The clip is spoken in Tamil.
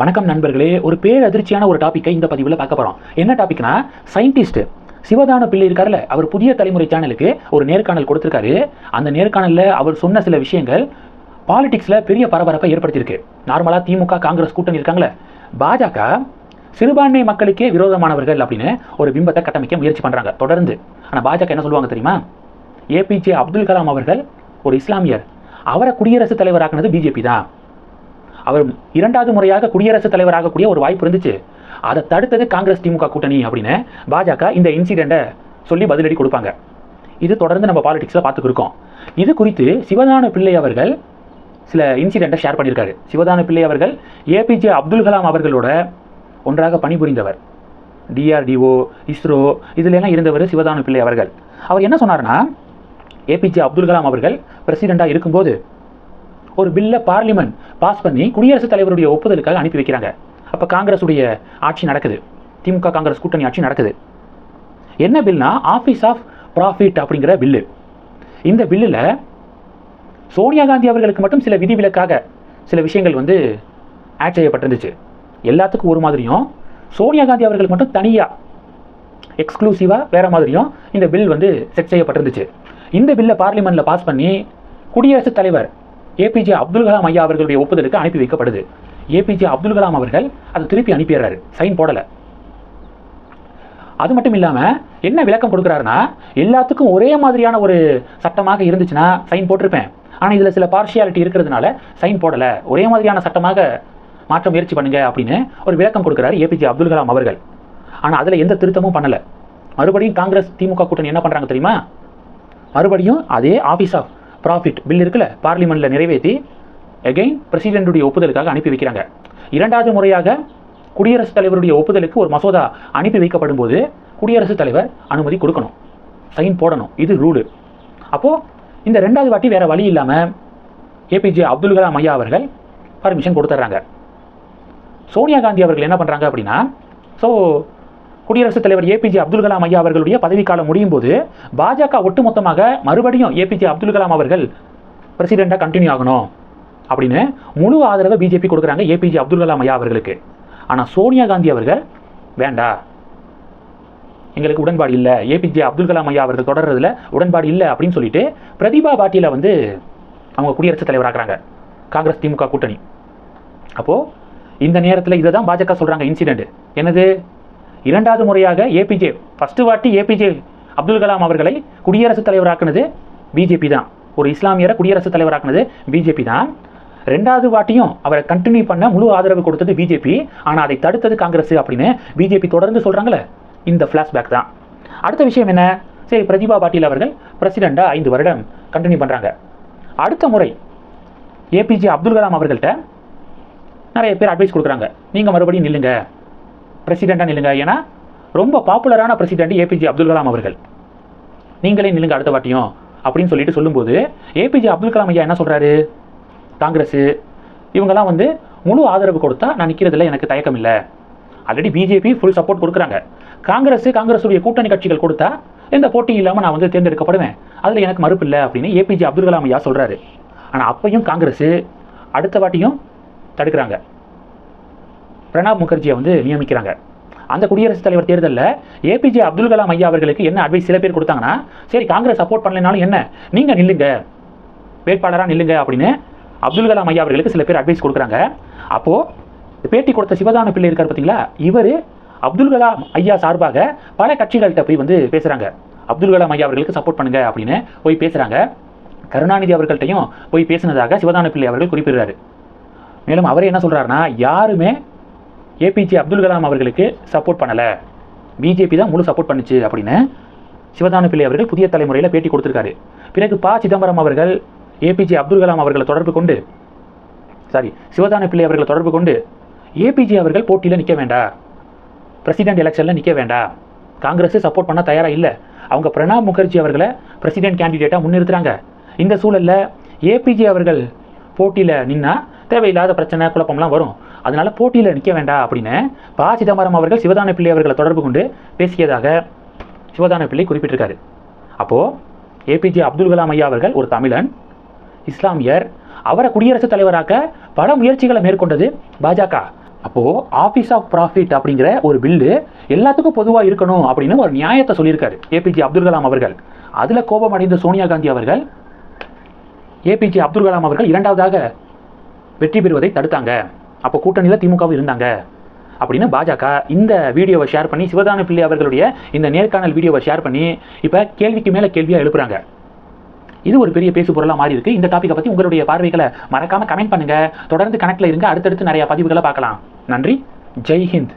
வணக்கம் நண்பர்களே ஒரு பேரதிர்ச்சியான ஒரு டாப்பிக்கை இந்த பதிவில் பார்க்க போகிறோம் என்ன டாபிக்னா சயின்டிஸ்ட் சிவதான பிள்ளை இருக்கார்ல அவர் புதிய தலைமுறை சேனலுக்கு ஒரு நேர்காணல் கொடுத்துருக்காரு. அந்த நேர்காணலில் அவர் சொன்ன சில விஷயங்கள் பாலிடிக்ஸில் பெரிய பரபரப்பை ஏற்படுத்தியிருக்கு. நார்மலாக திமுக காங்கிரஸ் கூட்டணி இருக்காங்களே பாஜக சிறுபான்மை மக்களுக்கே விரோதமானவர்கள் அப்படின்னு ஒரு பிம்பத்தை கட்டமைக்க முயற்சி பண்ணுறாங்க தொடர்ந்து. ஆனால் பாஜக என்ன சொல்லுவாங்க தெரியுமா? ஏபிஜே அப்துல் கலாம் அவர்கள் ஒரு இஸ்லாமியர். அவரை குடியரசுத் தலைவராக்குனது பிஜேபி தான். அவர் இரண்டாவது முறையாக குடியரசுத் தலைவராகக்கூடிய ஒரு வாய்ப்பு இருந்துச்சு. அதை தடுத்தது காங்கிரஸ் திமுக கூட்டணி அப்படின்னு பாஜக இந்த இன்சிடெண்ட்டை சொல்லி பதிலடி கொடுப்பாங்க. இது தொடர்ந்து நம்ம பாலிடிக்ஸில் பார்த்துக்கிருக்கோம் இது குறித்து சிவதான பிள்ளை அவர்கள் சில இன்சிடெண்ட்டை ஷேர் பண்ணியிருக்காரு. சிவதான பிள்ளை அவர்கள் ஏபிஜே அப்துல் கலாம் அவர்களோட ஒன்றாக பணிபுரிந்தவர். டிஆர்டிஓ இஸ்ரோ இதுலலாம் இருந்தவர் சிவதான பிள்ளை அவர்கள். அவர் என்ன சொன்னார்னா ஏபிஜே அப்துல் கலாம் அவர்கள் பிரசிடெண்ட்டாக இருக்கும்போது ஒரு பில்லை பார்லிமெண்ட் பாஸ் பண்ணி குடியரசுத் தலைவருடைய ஒப்புதலுக்காக அனுப்பி வைக்கிறாங்க. அப்போ காங்கிரஸுடைய ஆட்சி நடக்குது. திமுக காங்கிரஸ் கூட்டணி ஆட்சி நடக்குது. என்ன பில்னா ஆஃபீஸ் ஆஃப் ப்ராஃபிட் அப்படிங்கிற பில்லு இந்த பில்லில் சோனியா காந்தி அவர்களுக்கு மட்டும் சில விதிவிலக்காக சில விஷயங்கள் வந்து ஆட் செய்யப்பட்டிருந்துச்சு. எல்லாத்துக்கும் ஒரு மாதிரியும் சோனியா காந்தி அவர்களுக்கு மட்டும் தனியாக எக்ஸ்க்ளூசிவாக வேறு மாதிரியும் இந்த பில் வந்து செட் செய்யப்பட்டிருந்துச்சு. இந்த பில்லை பார்லிமெண்ட்டில் பாஸ் பண்ணி குடியரசுத் தலைவர் ஏபிஜே அப்துல் கலாம் ஐயா அவர்களுடைய ஒப்புதலுக்கு அனுப்பி வைக்கப்படுது. ஏபிஜே அப்துல் கலாம் அவர்கள் அதை திருப்பி அனுப்பிடுறாரு. சைன் போடலை. அது மட்டும் இல்லாமல் என்ன விளக்கம் கொடுக்குறாருன்னா எல்லாத்துக்கும் ஒரே மாதிரியான ஒரு சட்டமாக இருந்துச்சுன்னா சைன் போட்டிருப்பேன். ஆனால் இதில் சில பார்ஷியாலிட்டி இருக்கிறதுனால சைன் போடலை. ஒரே மாதிரியான சட்டமாக மாற்ற முயற்சி பண்ணுங்க அப்படின்னு ஒரு விளக்கம் கொடுக்குறாரு ஏபிஜே அப்துல் கலாம் அவர்கள். ஆனால் அதில் எந்த திருத்தமும் பண்ணலை. மறுபடியும் காங்கிரஸ் திமுக கூட்டணி என்ன பண்ணுறாங்க தெரியுமா? மறுபடியும் அதே ஆஃபீஸ் ஆஃப் ப்ராஃபிட் பில் இருக்குல்ல பார்லிமெண்ட்டில் நிறைவேற்றி எகெயின் பிரசிடென்ட்டுடைய ஒப்புதலுக்காக அனுப்பி வைக்கிறாங்க. இரண்டாவது முறையாக குடியரசுத் தலைவருடைய ஒப்புதலுக்கு ஒரு மசோதா அனுப்பி வைக்கப்படும் போது குடியரசுத் தலைவர் அனுமதி கொடுக்கணும். சைன் போடணும். இது ரூலு அப்போது இந்த ரெண்டாவது வாட்டி வேறு வழி இல்லாமல் ஏபிஜே அப்துல் கலாம் ஐயா அவர்கள் பர்மிஷன் கொடுத்துட்றாங்க சோனியா காந்தி அவர்கள் என்ன பண்ணுறாங்க அப்படின்னா ஸோ குடியரசுத் தலைவர் ஏபிஜே அப்துல் கலாம் ஐயா அவர்களுடைய பதவிக்காலம் முடியும் போது பாஜக ஒட்டுமொத்தமாக மறுபடியும் ஏபிஜே அப்துல் கலாம் அவர்கள் பிரசிடெண்ட்டாக கண்டினியூ ஆகணும் அப்படின்னு முழு ஆதரவை பிஜேபி கொடுக்குறாங்க ஏபிஜே அப்துல் கலாம் ஐயா அவர்களுக்கு. ஆனால் சோனியா காந்தி அவர்கள் வேண்டா. எங்களுக்கு உடன்பாடு இல்லை. ஏபிஜே அப்துல் கலாம் ஐயா அவர்கள் தொடர்றதுல உடன்பாடு இல்லை. அப்படின்னு சொல்லிட்டு பிரதிபா பாட்டீலை வந்து அவங்க குடியரசுத் தலைவராகிறாங்க காங்கிரஸ் திமுக கூட்டணி. அப்போது இந்த நேரத்தில் இதை தான் பாஜக சொல்கிறாங்க இன்சிடென்ட் என்னது? இரண்டாவது முறையாக ஏபிஜே ஃபஸ்ட்டு வாட்டி ஏபிஜே அப்துல் கலாம் அவர்களை குடியரசுத் தலைவராக்குனது பிஜேபி தான். ஒரு இஸ்லாமியரை குடியரசுத் தலைவராக்குனது பிஜேபி தான். ரெண்டாவது வாட்டியும் அவரை கண்டினியூ பண்ண முழு ஆதரவு கொடுத்தது பிஜேபி ஆனால் அதை தடுத்தது காங்கிரஸ் அப்படின்னு பிஜேபி தொடர்ந்து சொல்கிறாங்களே இந்த ஃப்ளாஷ்பேக் தான். அடுத்த விஷயம் என்ன? சரி பிரதிபா பாட்டீல் அவர்கள் பிரசிடெண்ட்டாக ஐந்து வருடம் கண்டினியூ பண்ணுறாங்க அடுத்த முறை ஏபிஜே அப்துல் கலாம் அவர்கள்ட்ட நிறைய பேர் அட்வைஸ் கொடுக்குறாங்க. நீங்கள் மறுபடியும் நில்லுங்க. பிரசிடெண்ட்டாக நில்லுங்க. ஏன்னா ரொம்ப பாப்புலரான பிரசிடெண்ட் ஏபிஜே அப்துல் கலாம் அவர்கள். நீங்களே நில்லுங்க அடுத்த வாட்டியும் அப்படின்னு சொல்லிட்டு சொல்லும்போது ஏபிஜே அப்துல் கலாம் ஐயா என்ன சொல்கிறாரு காங்கிரஸ். இவங்கெல்லாம் வந்து முழு ஆதரவு கொடுத்தா நான் நிற்கிறதுல எனக்கு தயக்கம் இல்லை. ஆல்ரெடி பிஜேபி ஃபுல் சப்போர்ட் கொடுக்குறாங்க. காங்கிரஸ் காங்கிரஸுடைய கூட்டணி கட்சிகள் கொடுத்தா எந்த போட்டி இல்லாமல் நான் வந்து தேர்ந்தெடுக்கப்படுவேன். அதில் எனக்கு மறுப்பு இல்லை அப்படின்னு ஏபிஜே அப்துல் கலாம் ஐயா சொல்கிறாரு ஆனால் அப்பையும் காங்கிரஸ் அடுத்த வாட்டியும் தடுக்கிறாங்க. பிரணாப் முகர்ஜியை வந்து நியமிக்கிறாங்க. அந்த குடியரசுத் தலைவர் தேர்தலில் ஏபிஜே அப்துல் கலாம் ஐயா அவர்களுக்கு என்ன அட்வைஸ் சில பேர் கொடுத்தாங்கன்னா சரி காங்கிரஸ் சப்போர்ட் பண்ணலைனாலும் என்ன? நீங்கள் நில்லுங்க. வேட்பாளராக நில்லுங்க அப்படின்னு அப்துல் கலாம் ஐயா அவர்களுக்கு சில பேர் அட்வைஸ் கொடுக்குறாங்க. அப்போது பேட்டி கொடுத்த சிவதான பிள்ளை இருக்கார் பார்த்தீங்களா இவர் அப்துல் கலாம் ஐயா சார்பாக பல கட்சிகள்கிட்ட போய் வந்து பேசுகிறாங்க அப்துல் கலாம் ஐயா அவர்களுக்கு சப்போர்ட் பண்ணுங்க அப்படின்னு போய் பேசுகிறாங்க கருணாநிதி அவர்கள்ட்டையும் போய் பேசினதாக சிவதான பிள்ளை அவர்கள் குறிப்பிடுறாரு. மேலும் அவர் என்ன சொல்கிறாருன்னா யாருமே ஏபிஜே அப்துல் கலாம் அவர்களுக்கு சப்போர்ட் பண்ணலை. பிஜேபி தான் முழு சப்போர்ட் பண்ணுச்சு அப்படின்னு சிவதான பிள்ளை அவர்கள் புதிய தலைமுறையில் பேட்டி கொடுத்துருக்காரு. பிறகு ப. சிதம்பரம் அவர்கள் ஏபிஜே அப்துல் கலாம் அவர்களை தொடர்பு கொண்டு சாரி சிவதான பிள்ளை அவர்களை தொடர்பு கொண்டு ஏபிஜே அவர்கள் போட்டியில் நிற்க வேண்டாம் பிரசிடென்ட் எலெக்ஷனில் நிற்க வேண்டாம் காங்கிரஸ் சப்போர்ட் பண்ண தயாராக இல்லை. அவங்க பிரணாப் முகர்ஜி அவர்களை பிரசிடென்ட் கேண்டிடேட்டாக முன்னிறுத்துறாங்க. இந்த சூழலில் ஏபிஜே அவர்கள் போட்டியில் நின்னா தேவையில்லாத பிரச்சனை குழப்பம்லாம் வரும். அதனால் போட்டியில் நிற்க வேண்டாம் அப்படின்னு ப. சிதம்பரம் அவர்கள் சிவதான பிள்ளை அவர்களை தொடர்பு கொண்டு பேசியதாக சிவதான பிள்ளை குறிப்பிட்டிருக்காரு. அப்போது ஏபிஜே அப்துல் கலாம் ஐயா அவர்கள் ஒரு தமிழன் இஸ்லாமியர் அவரை குடியரசுத் தலைவராக்க பல முயற்சிகளை மேற்கொண்டது பாஜக. அப்போது ஆஃபீஸ் ஆஃப் ப்ராஃபிட் அப்படிங்கிற ஒரு பில்லு எல்லாத்துக்கும் பொதுவாக இருக்கணும் அப்படின்னு ஒரு நியாயத்தை சொல்லியிருக்காரு ஏபிஜே அப்துல் கலாம் அவர்கள். அதில் கோபம் அடைந்த சோனியா காந்தி அவர்கள் ஏபிஜே அப்துல் கலாம் அவர்கள் இரண்டாவதாக வெற்றி பெறுவதை தடுத்தாங்க. அப்போ கூட்டணியில் திமுகவும் இருந்தாங்க. அப்படின்னு பாஜக இந்த வீடியோவை ஷேர் பண்ணி சிவதான பிள்ளை அவர்களுடைய இந்த நேர்காணல் வீடியோவை ஷேர் பண்ணி இப்போ கேள்விக்கு மேலே கேள்வியாக எழுப்புறாங்க. இது ஒரு பெரிய பேசு பொருளாக மாறி இருக்கு. இந்த டாப்பிக்கை பற்றி உங்களுடைய பார்வைகளை மறக்காமல் கமெண்ட் பண்ணுங்கள் தொடர்ந்து கணக்கில் இருங்க. அடுத்தடுத்து நிறைய பதிவுகளை பார்க்கலாம். நன்றி. ஜெய்ஹிந்த்